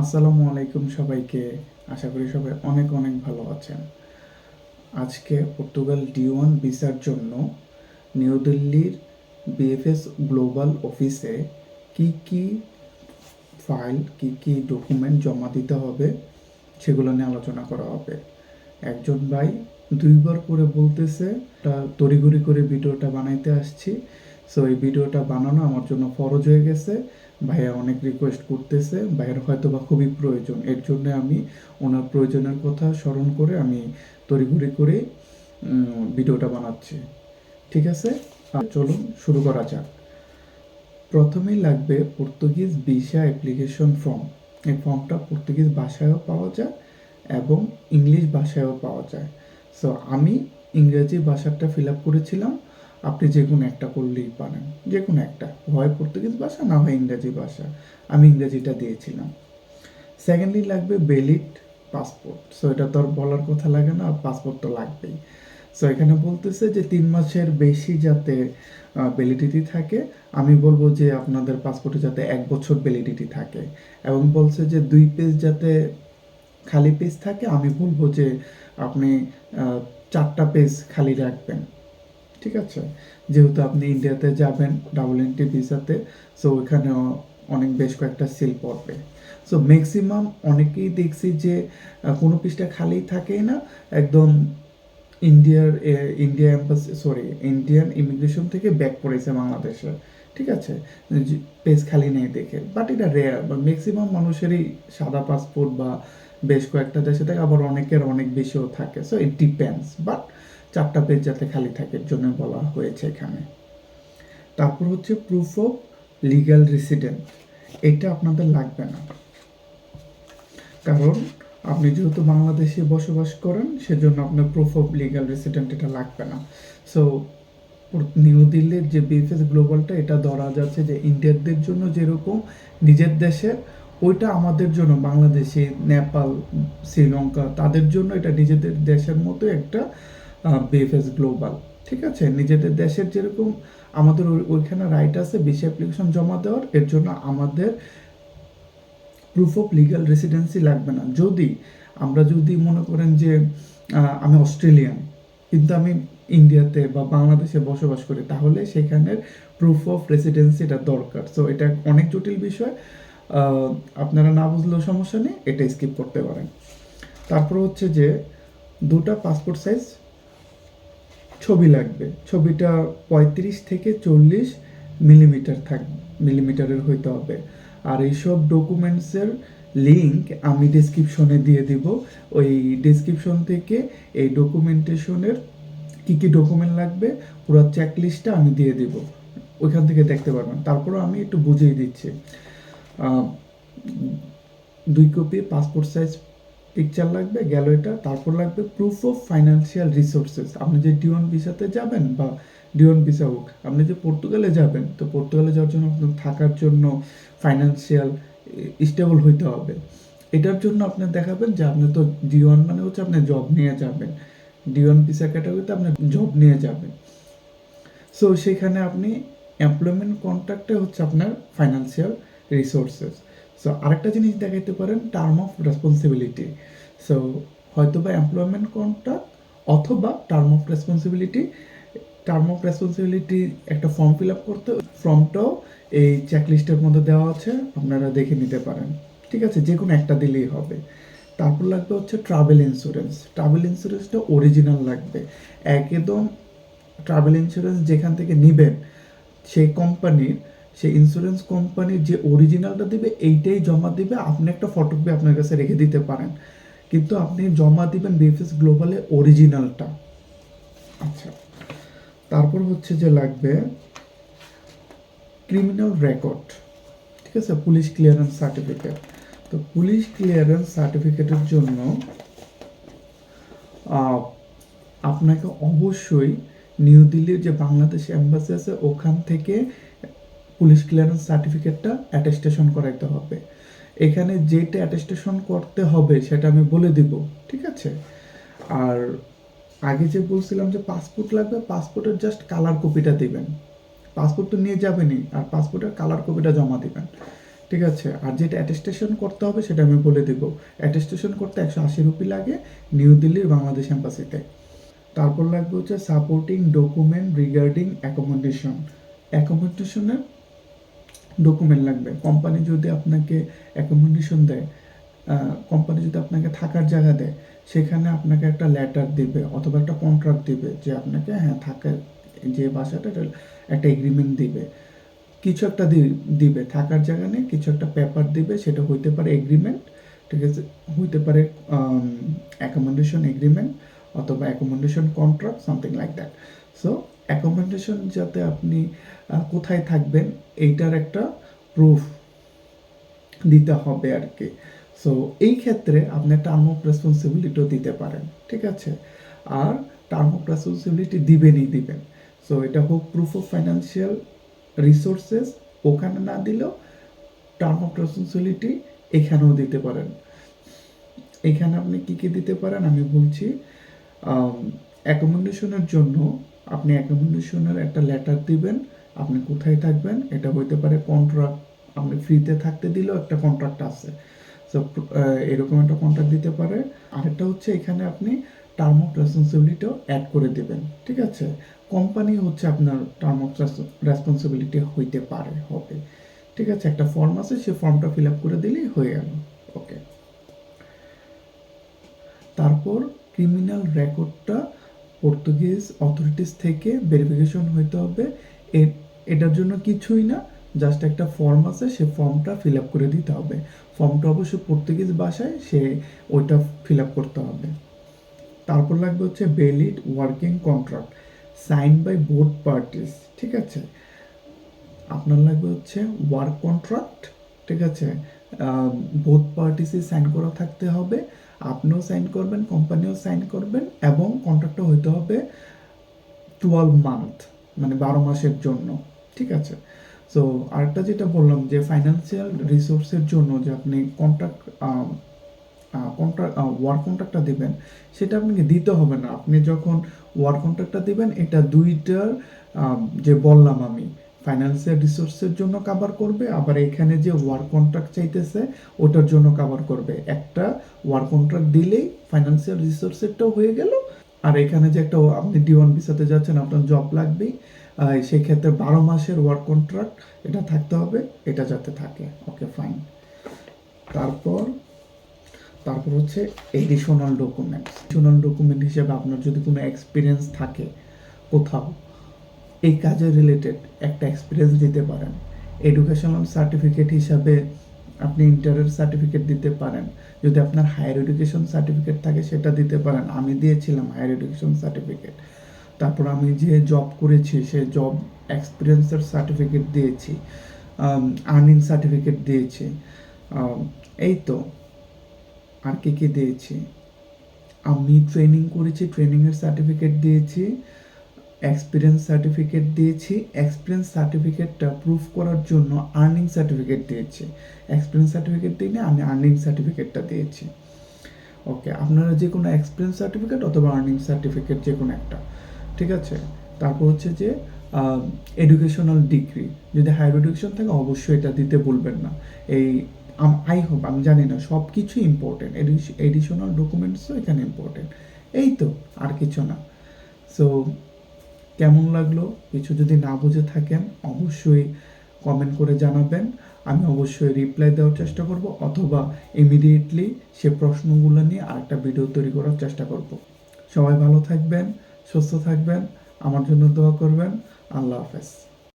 আসসালামু আলাইকুম সবাইকে। আশা করি সবাই অনেক অনেক ভালো আছেন। আজকে পর্তুগাল ডি ওয়ান ভিসার জন্য নিউ দিল্লির বিএফএস গ্লোবাল অফিসে কি কি ফাইল, কি কি ডকুমেন্ট জমা দিতে হবে সেগুলো নিয়ে আলোচনা করা হবে। একজন ভাই দুইবার করে বলতেছে তড়িঘড়ি করে ভিডিওটা বানাইতে আসছি। সো এই ভিডিওটা বানানো আমার জন্য ফরজ হয়ে গেছে। ভাইয়া অনেক রিকোয়েস্ট করতেছে, ভাইয়ের হয়তো বা খুবই প্রয়োজন। এর জন্য আমি ওনার প্রয়োজনের কথা স্মরণ করে আমি তড়িঘড়ি করে ভিডিওটা বানাচ্ছি। ঠিক আছে? চলুন শুরু করা যাক। প্রথমেই লাগবে পর্তুগিজ ভিসা অ্যাপ্লিকেশন ফর্ম। এই ফর্মটা পর্তুগিজ ভাষায়ও পাওয়া যায় এবং ইংলিশ ভাষায়ও পাওয়া যায়। সো আমি ইংরেজি ভাষাটা ফিল আপ করেছিলাম। আপনি যে কোনো একটা করলেই পারেন, যে কোনো একটা, হয় পর্তুগিজ ভাষা না হয় ইংরেজি ভাষা। আমি ইংরেজিটা দিয়েছিলাম। সেকেন্ডলি লাগবে ভ্যালিড পাসপোর্ট সো এটা তো আর বলার কথা লাগে না, আর পাসপোর্ট তো লাগবেই। সো এখানে বলতেছে যে তিন মাসের বেশি যাতে ভ্যালিডিটি থাকে, আমি বলব যে আপনাদের পাসপোর্টে যাতে এক বছর ভ্যালিডিটি থাকে। এবং বলছে যে দুই পেজ যাতে খালি পেজ থাকে, আমি বলব যে আপনি চারটা পেজ খালি রাখবেন। ঠিক আছে? যেহেতু আপনি ইন্ডিয়াতে যাবেন ডাবল এন্ট্রি ভিসাতে সো ওইখানেও অনেক, বেশ কয়েকটা সিল পড়বে। সো ম্যাক্সিমাম অনেকেই দেখছি যে কোনো পৃষ্ঠা খালি থাকেই না, একদম ইন্ডিয়ার India embassy sorry Indian immigration থেকে ব্যাক করেছে বাংলাদেশে, ঠিক আছে? পেজ খালি নেই দেখে। বাট এটা রেয়ার বা ম্যাক্সিমাম মানুষেরই সাদা পাসপোর্ট বা বেশ কয়েকটা দেশে থাকে, আবার অনেকের অনেক বেশিও থাকে। সো ইট ডিপেন্ডস বাট চারটা পেজ যাতে খালি থাকে জন্য বলা হয়েছে এখানে। তারপর হচ্ছে প্রুফ অফ লিগ্যাল রেসিডেন্ট এটা আপনাদের লাগবে না। কারণ আপনি যেহেতু বাংলাদেশে বসবাস করেন, সেজন্য আপনার প্রুফ অফ লিগ্যাল রেসিডেন্ট এটা লাগবে না। সো নিউ দিল্লির যে বিএফএস গ্লোবালটা এটা ধরা যাচ্ছে যে ইন্ডিয়ানদের জন্য যেরকম, নিজের দেশের, ওইটা আমাদের জন্য, বাংলাদেশে, নেপাল, শ্রীলঙ্কা, তাদের জন্য এটা নিজেদের দেশের মতো একটা বিএফএস গ্লোবাল ঠিক আছে? নিজেদের দেশের যেরকম আমাদের ওই- ওইখানে রাইট আছে, বেশি অ্যাপ্লিকেশন জমা দেওয়ার, এর জন্য আমাদের প্রুফ অফ লিগাল রেসিডেন্সি লাগবে না। যদি আমরা যদি মনে করেন যে আমি অস্ট্রেলিয়ান, কিন্তু আমি ইন্ডিয়াতে বা বাংলাদেশে বসবাস করি, তাহলে সেখানের প্রুফ অফ রেসিডেন্সিটা দরকার। সো এটা অনেক জটিল বিষয়। আপনারা না বুঝলেও সমস্যা নেই, এটা স্কিপ করতে পারেন। তারপর হচ্ছে যে, দুটা পাসপোর্ট সাইজ ছবি লাগবে। ছবিটা পঁয়ত্রিশ থেকে চল্লিশ মিলিমিটার থাক মিলিমিটারের হইতে হবে। আর এইসব ডকুমেন্টসের লিঙ্ক আমি ডেসক্রিপশনে দিয়ে দিব। ওই ডেসক্রিপশন থেকে এই ডকুমেন্টেশনের কী কী ডকুমেন্ট লাগবে, পুরো চেকলিস্টটা আমি দিয়ে দিব। ওইখান থেকে দেখতে পারবেন। তারপরও আমি একটু বুঝিয়ে দিচ্ছি। দুই কপি পাসপোর্ট সাইজ পিকচার লাগবে, গেল এটা, তারপর লাগবে প্রুফ অফ ফাইন্যান্সিয়াল রিসোর্সেস আপনি যে ডিওন ভিসাতে যাবেন বা ডিওন ভিসা হোক, আপনি যে পর্তুগালে যাবেন, তো পর্তুগালে যাওয়ার জন্য আপনার থাকার জন্য ফাইন্যান্সিয়াল স্টেবল হইতে হবে। এটার জন্য আপনি দেখাবেন যে আপনি তো ডিওয়ান মানে হচ্ছে আপনি জব নিয়ে যাবেন। ডিওয়ান ভিসা ক্যাটাগরিতে আপনি জব নিয়ে যাবেন। সো সেখানে আপনি এমপ্লয়মেন্ট কন্ট্রাক্টে হচ্ছে আপনার ফাইন্যান্সিয়াল রিসোর্সেস সো আরেকটা জিনিস দেখাইতে পারেন টার্ম অফ রেসপন্সিবিলিটি সো হয়তো বা এমপ্লয়মেন্ট কন্ট্রাক্ট অথবা term of responsibility term of responsibility একটা ফর্ম ফিল আপ করতে ফর্মটাও এই চেকলিস্টের মধ্যে দেওয়া আছে, আপনারা দেখে নিতে পারেন। ঠিক আছে যে কোনো একটা দিলেই হবে। তারপর লাগবে হচ্ছে ট্রাভেল ইন্স্যুরেন্স ট্রাভেল ইন্স্যুরেন্সটা অরিজিনাল লাগবে। একদম ট্রাভেল ইন্স্যুরেন্স যেখান থেকে নেবেন, সেই কোম্পানির সেই ইন্স্যুরেন্স কোম্পানির যে অরিজিনালটা দেবে, এইটাই জমা দিবে। আপনি একটা ফটোকপি আপনার কাছে রেখে দিতে পারেন। কিন্তু আপনি জমা দিবেন বিএফএস গ্লোবালে অরিজিনালটা আচ্ছা। তারপর হচ্ছে যে লাগবে ক্রিমিনাল রেকর্ড ঠিক আছে? পুলিশ ক্লিয়ারেন্স সার্টিফিকেট তো পুলিশ ক্লিয়ারেন্স সার্টিফিকেটের জন্য আপনাকে অবশ্যই নিউ দিল্লির যে বাংলাদেশ এম্বাসি আছে, ওখান থেকে পুলিশ ক্লিয়ারেন্স সার্টিফিকেটটা অ্যাটেস্টেশন করাইতে হবে। এখানে যেটা অ্যাটেস্টেশন করতে হবে সেটা আমি বলে দিব, ঠিক আছে? আর আগে যে বলছিলাম যে পাসপোর্ট লাগবে পাসপোর্টের জাস্ট কালার কপিটা দিবেন। পাসপোর্ট তো নিয়ে যাবেনই, আর পাসপোর্টের কালার কপিটা জমা দিবেন, ঠিক আছে? আর যেটা অ্যাটেস্টেশন করতে হবে সেটা আমি বলে দেব। অ্যাটেস্টেশন করতে একশো আশি রুপি লাগে নিউ দিল্লির বাংলাদেশ এম্বাসিতে তারপর লাগবে হচ্ছে সাপোর্টিং ডকুমেন্ট রিগার্ডিং অ্যাকোমোডেশন অ্যাকোমোডেশনের ডকুমেন্ট লাগবে। কোম্পানি যদি আপনাকে অ্যাকোমোডেশন দেয় কোম্পানি যদি আপনাকে থাকার জায়গা দেয়, সেখানে আপনাকে একটা লেটার দিবে অথবা একটা কন্ট্রাক্ট দিবে যে আপনাকে হ্যাঁ থাকার যে বাসাটা একটা এগ্রিমেন্ট দিবে। কিছু একটা দিবে, থাকার জায়গা নেই, কিছু একটা পেপার দিবে, সেটা হইতে পারে এগ্রিমেন্ট ঠিক আছে? হইতে পারে অ্যাকোমোডেশন এগ্রিমেন্ট অথবা accommodation contract something like that so accommodation যাতে আপনি কোথায় থাকবেন, এইটার একটা প্রুফ দিতে হবে আর কি সো এই ক্ষেত্রে আপনি টার্ম অফ রেসপন্সিবিলিটিও দিতে পারেন, ঠিক আছে? আর টার্ম অফ রেসপন্সিবিলিটি দিবেনই দিবেন। সো এটা হোক প্রুফ অফ ফাইন্যান্সিয়াল রিসোর্সেস ওখানে না দিলেও টার্ম অফ রেসপন্সিবিলিটি এখানেও দিতে পারেন। এখানে আপনি কি কি দিতে পারেন? আমি বলছি অ্যাকোমোডেশনের জন্য আপনি অ্যাকোমোডেশনের একটা লেটার দিবেন, আপনি কোথায় থাকবেন, এটা হইতে পারে কন্ট্রাক্ট আপনি ফ্রিতে থাকতে দিলেও একটা কন্ট্রাক্ট আছে। সো এরকম একটা কন্ট্রাক্ট দিতে পারে। আরেকটা হচ্ছে এখানে আপনি টার্ম অফ রেসপন্সিবিলিটিও অ্যাড করে দিবেন, ঠিক আছে? কোম্পানি হচ্ছে আপনার টার্ম অফ রেসপন্সিবিলিটি হইতে পারে, হবে। ঠিক আছে, একটা ফর্ম আছে সেই ফর্মটা ফিল আপ করে দিলেই হয়ে গেল। ওকে তারপর ক্রিমিনাল রেকর্ডটা পর্তুগিজ অথরিটিস থেকে ভেরিফিকেশন হইতে হবে। এটার জন্য কিছুই না জাস্ট একটা ফর্ম আছে, সে ফর্মটা ফিল আপ করে দিতে হবে। ফর্মটা অবশ্যই পর্তুগিজ ভাষায় সে ওইটা ফিল আপ করতে হবে। তারপর লাগবে হচ্ছে valid working contract sign by both parties ঠিক আছে? আপনার লাগবে হচ্ছে ওয়ার্ক কন্ট্রাক্ট ঠিক আছে? বোথ পার্টিসে সাইন করা থাকতে হবে। আপনিও সাইন করবেন, কোম্পানিও সাইন করবেন এবং কন্ট্রাক্টটা হইতে হবে টুয়েলভ মান্থ মানে বারো মাসের জন্য, ঠিক আছে? সো আরেকটা যেটা বললাম যে ফাইন্যান্সিয়াল রিসোর্সের জন্য যে আপনি কন্ট্রাক্ট কন্ট্রাক্ট ওয়ার্ক কন্ট্রাক্টটা দিবেন, সেটা আপনাকে দিতে হবে না। আপনি যখন ওয়ার্ক কন্ট্রাক্টটা দিবেন, এটা দুইটার যে বললাম আমি ফাইন্যান্সিয়াল রিসোর্সের জন্য কাভার করবে, আবার এখানে যে ওয়ার্ক কন্ট্রাক্ট চাইতেছে, ওটার জন্য কাভার করবে। একটা ওয়ার্ক কন্ট্রাক্ট দিলেই ফাইন্যান্সিয়াল রিসোর্সেরটাও হয়ে গেল। আর এখানে যে একটা আপনি ডি ওয়ান ভিসাতে যাচ্ছেন, আপনার জব লাগবেই। সেই ক্ষেত্রে বারো মাসের ওয়ার্ক কন্ট্রাক্ট এটা থাকতে হবে, এটা যাতে থাকে। ওকে ফাইন তারপর তারপর হচ্ছে এডিশনাল ডকুমেন্ট এডিশনাল ডকুমেন্ট হিসেবে আপনার যদি কোনো এক্সপিরিয়েন্স থাকে কোথাও এই কাজের রিলেটেড একটা এক্সপিরিয়েন্স দিতে পারেন। এডুকেশনাল সার্টিফিকেট হিসাবে আপনি ইন্টারের সার্টিফিকেট দিতে পারেন। যদি আপনার হায়ার এডুকেশন সার্টিফিকেট থাকে, সেটা দিতে পারেন। আমি দিয়েছিলাম হায়ার এডুকেশন সার্টিফিকেট তারপর আমি যে জব করেছি, সে জব এক্সপিরিয়েন্সের সার্টিফিকেট দিয়েছি আর্নিং সার্টিফিকেট দিয়েছি এই তো। আর কি কি দিয়েছি? আমি ট্রেনিং করেছি ট্রেনিংয়ের সার্টিফিকেট দিয়েছি। এক্সপিরিয়েন্স সার্টিফিকেট দিয়েছি। এক্সপিরিয়েন্স সার্টিফিকেটটা প্রুফ করার জন্য আর্নিং সার্টিফিকেট দিয়েছি। এক্সপিরিয়েন্স সার্টিফিকেট দিইনি আমি আর্নিং সার্টিফিকেটটা দিয়েছি। ওকে আপনারা যে কোনো এক্সপিরিয়েন্স সার্টিফিকেট অথবা আর্নিং সার্টিফিকেট যে কোনো একটা, ঠিক আছে? তারপর হচ্ছে যে এডুকেশনাল ডিগ্রি যদি হায়ার এডুকেশন থাকে অবশ্যই এটা দিতে বলবেন না। এই আই হোপ আমি জানি না সব কিছু ইম্পর্টেন্ট এডিশনাল ডকুমেন্টসও এখানে ইম্পর্টেন্ট এই তো, আর কিছু না। সো কেমন লাগল? কিছু যদি না বুঝে থাকেন, অবশ্যই কমেন্ট করে জানাবেন। আমি অবশ্যই রিপ্লাই দেওয়ার চেষ্টা করব অথবা ইমিডিয়েটলি সে প্রশ্নগুলো নিয়ে আরেকটা ভিডিও তৈরি করার চেষ্টা করব। সবাই ভালো থাকবেন, সুস্থ থাকবেন, আমার জন্য দোয়া করবেন। আল্লাহ হাফেজ।